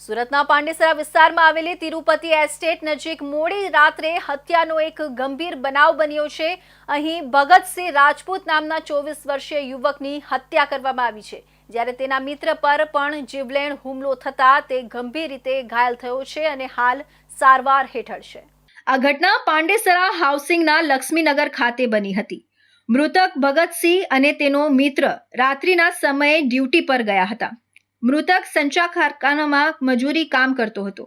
સુરતના પાંડેસરા વિસ્તારમાં આવેલી તિરુપતિ એસ્ટેટ નજીક મોડી રાત્રે હત્યાનો એક ગંભીર બનાવ બન્યો છે. અહીં ભગતસિંહ રાજપૂત નામના ચોવીસ વર્ષીય યુવકની હત્યા કરવામાં આવી છે. જ્યારે તેના મિત્ર પર પણ જીવલેણ હુમલો થતા તે ગંભીર રીતે ઘાયલ થયો છે અને હાલ સારવાર હેઠળ છે. આ ઘટના પાંડેસરા હાઉસિંગના લક્ષ્મીનગર ખાતે બની હતી. મૃતક ભગતસિંહ અને તેનો મિત્ર રાત્રિના સમયે ડ્યુટી પર ગયા હતા. મૃતક સંચા કારખાનામાં મજૂરી કામ કરતો હતો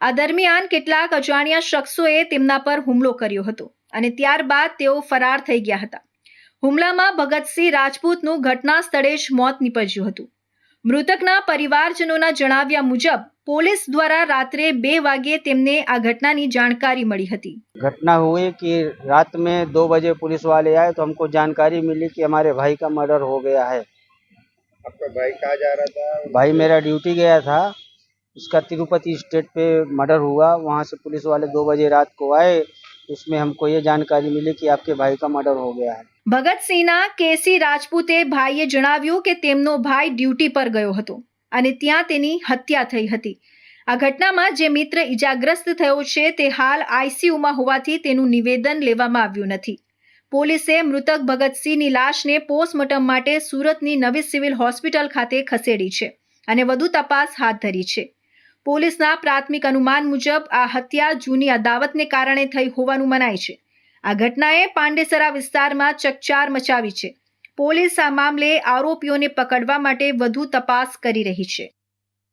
આ દરમિયાન કેટલાક અજાણ્યા શખ્સોએ તેમના પર હુમલો કર્યો હતો અને ત્યારબાદ તેઓ ફરાર થઈ ગયા હતા હુમલામાં ભગતસિંહ રાજપૂતનું ઘટના સ્થળે જ મોત નીપજ્યું હતું મૃતકના પરિવારજનોના જણાવ્યા મુજબ પોલીસ દ્વારા રાત્રે બે વાગ્યે તેમને આ ઘટનાની જાણકારી મળી હતી घटना हुई कि रात में दो बजे पुलिस वाले आए तो हमको जानकारी मिली कि हमारे भाई का मर्डर हो गया है आपका भाई कहाँ जा रहा था भाई मेरा ड्यूटी गया था उसका तिरुपति स्टेट पे मर्डर हुआ वहाँ से पुलिस वाले दो बजे रात को आए उसमें हमको ये जानकारी मिली कि आपके भाई का मर्डर हो गया है ભગતસિંહના કેસી રાજપૂતે ભાઈએ જણાવ્યું કે તેમનો ભાઈ ડ્યુટી પર ગયો હતો અને ત્યાં તેની હત્યા થઈ હતી આ ઘટનામાં જે મિત્ર ઈજાગ્રસ્ત થયો છે તે હાલ આઈસીયુમાં હોવાથી તેનું નિવેદન લેવામાં આવ્યું નથી પોલીસે મૃતક ભગતસિંહની લાશને પોસ્ટમોર્ટમ માટે સુરતની નવી સિવિલ હોસ્પિટલ ખાતે ખસેડી છે અને વધુ તપાસ હાથ ધરી છે. પોલીસના પ્રાથમિક અનુમાન મુજબ આ હત્યા જૂની અદાવતને કારણે થઈ હોવાનું મનાય છે. આ ઘટનાએ પાંડેસરા વિસ્તારમાં ચકચાર મચાવી છે. પોલીસ આ મામલે આરોપીઓને પકડવા માટે વધુ તપાસ કરી રહી છે.